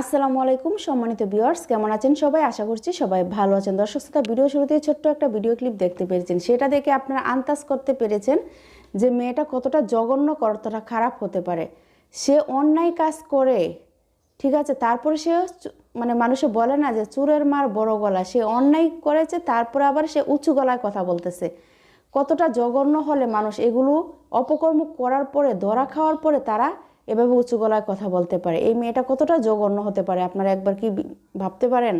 আসসালামু আলাইকুম সম্মানিত ভিউয়ার্স, কেমন আছেন সবাই? আশা করছি সবাই ভালো আছেন। দর্শক শ্রোতা ভিডিও শুরুতেই ছোট্ট একটা ভিডিও ক্লিপ দেখতে পেরেছেন সেটা দেখে আপনারা আন্দাজ করতে পেরেছেন যে মেয়েটা কতটা জঘন্য কতটা খারাপ হতে পারে। সে অন্যায় কাজ করে, ঠিক আছে? তারপরে সে মানে মানুষে বলে না যে চুরের মার বড় গলা। সে অন্যায় করেছে, তারপরে আবার সে উঁচু গলায় কথা বলতেছে। কতটা জঘন্য হলে মানুষ এগুলো অপকর্ম করার পরে, ধরা খাওয়ার পরে তারা এভাবে উঁচু গলায় কথা বলতে পারে। এই মেয়েটা কতটা জঘন্য হতে পারে, আপনারা একবার কি ভাবতে পারেন?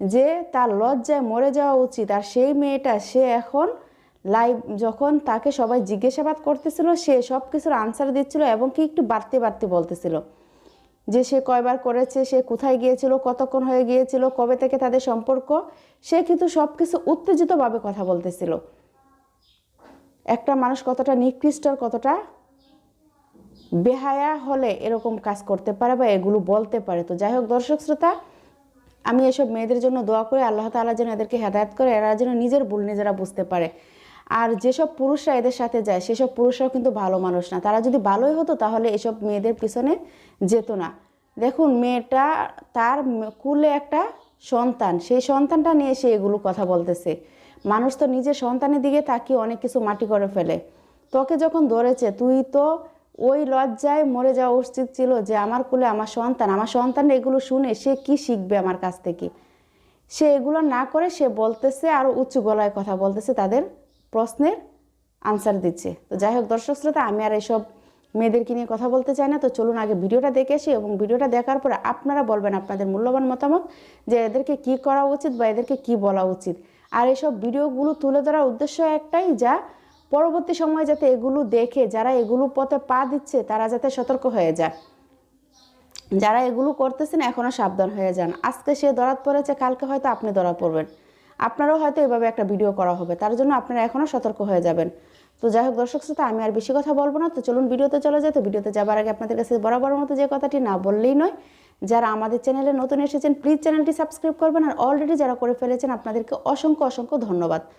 যে তার লজ্জায় মরে যাওয়া উচিত, আর সেই মেয়েটা, সে এখন লাইভ যখন তাকে সবাই জিজ্ঞাসাবাদ করতেছিল, সে সব কিছুর আনসার দিচ্ছিল এবং কি একটু বাড়তে বাড়তে বলতেছিল। যে সে কয়বার করেছে, সে কোথায় গিয়েছিল, কতক্ষণ হয়ে গিয়েছিল, কবে থেকে তাদের সম্পর্ক, সে কিন্তু সব কিছু উত্তেজিতভাবে কথা বলতেছিল। একটা মানুষ কতটা নিকৃষ্ট কতটা বেহায়া হলে এরকম কাজ করতে পারে বা এগুলো বলতে পারে। তো যাই হোক, দর্শক শ্রোতা, আমি এসব মেয়েদের জন্য দোয়া করি, আল্লাহ তাআলা যেন এদেরকে হেদায়ত করে, এরা যেন নিজের ভুল নিজেরা বুঝতে পারে। আর যেসব পুরুষরা এদের সাথে যায়, সেসব পুরুষরাও কিন্তু ভালো মানুষ না। তারা যদি ভালোই হতো, তাহলে এসব মেয়েদের পিছনে যেত না। দেখুন, মেয়েটা তার কুলে একটা সন্তান, সেই সন্তানটা নিয়ে সে এগুলো কথা বলতেছে। মানুষ তো নিজের সন্তানের দিকে তাকিয়ে অনেক কিছু মাটি করে ফেলে। তোকে যখন ধরেছে, তুই তো ওই লজ্জায় মরে যাওয়া উচিত ছিল যে আমার কুলে আমার সন্তান আমার সন্তান এগুলো শুনে সে কি শিখবে আমার কাছ থেকে? সে এগুলো না করে সে বলতেছে আরও উঁচু গলায় কথা বলতেছে, তাদের প্রশ্নের আনসার দিচ্ছে। তো যাই হোক, দর্শক শ্রোতা, আমি আর এসব মেয়েদেরকে নিয়ে কথা বলতে চাই না। তো চলুন আগে ভিডিওটা দেখে আসি এবং ভিডিওটা দেখার পরে আপনারা বলবেন আপনাদের মূল্যবান মতামত যে এদেরকে কি করা উচিত বা এদেরকে কি বলা উচিত। আর এসব ভিডিওগুলো তুলে ধরার উদ্দেশ্য একটাই যা পরবর্তী সময়ে যাতে এগুলো দেখে, যারা এগুলো পথে পা দিচ্ছে, তারা যাতে সতর্ক হয়ে যায়। যারা এগুলো করতেছেন এখনও সাবধান হয়ে যান। আজকে সে ধরাত পড়েছে কালকে হয়তো আপনি ধরা পড়বেন। আপনারও হয়তো এভাবে একটা ভিডিও করা হবে। তার জন্য আপনারা এখনও সতর্ক হয়ে যাবেন। তো যাই হোক দর্শক শ্রোতা, আমি আর বেশি কথা বলব না। তো চলুন ভিডিওতে চলে যায় তো ভিডিওতে যাবার আগে আপনাদের কাছে বরাবর মতো যে কথাটি না বললেই নয়, যারা আমাদের চ্যানেলে নতুন এসেছেন প্লিজ চ্যানেলটি সাবস্ক্রাইব করবেন। আর অলরেডি যারা করে ফেলেছেন, আপনাদেরকে অসংখ্য অসংখ্য ধন্যবাদ।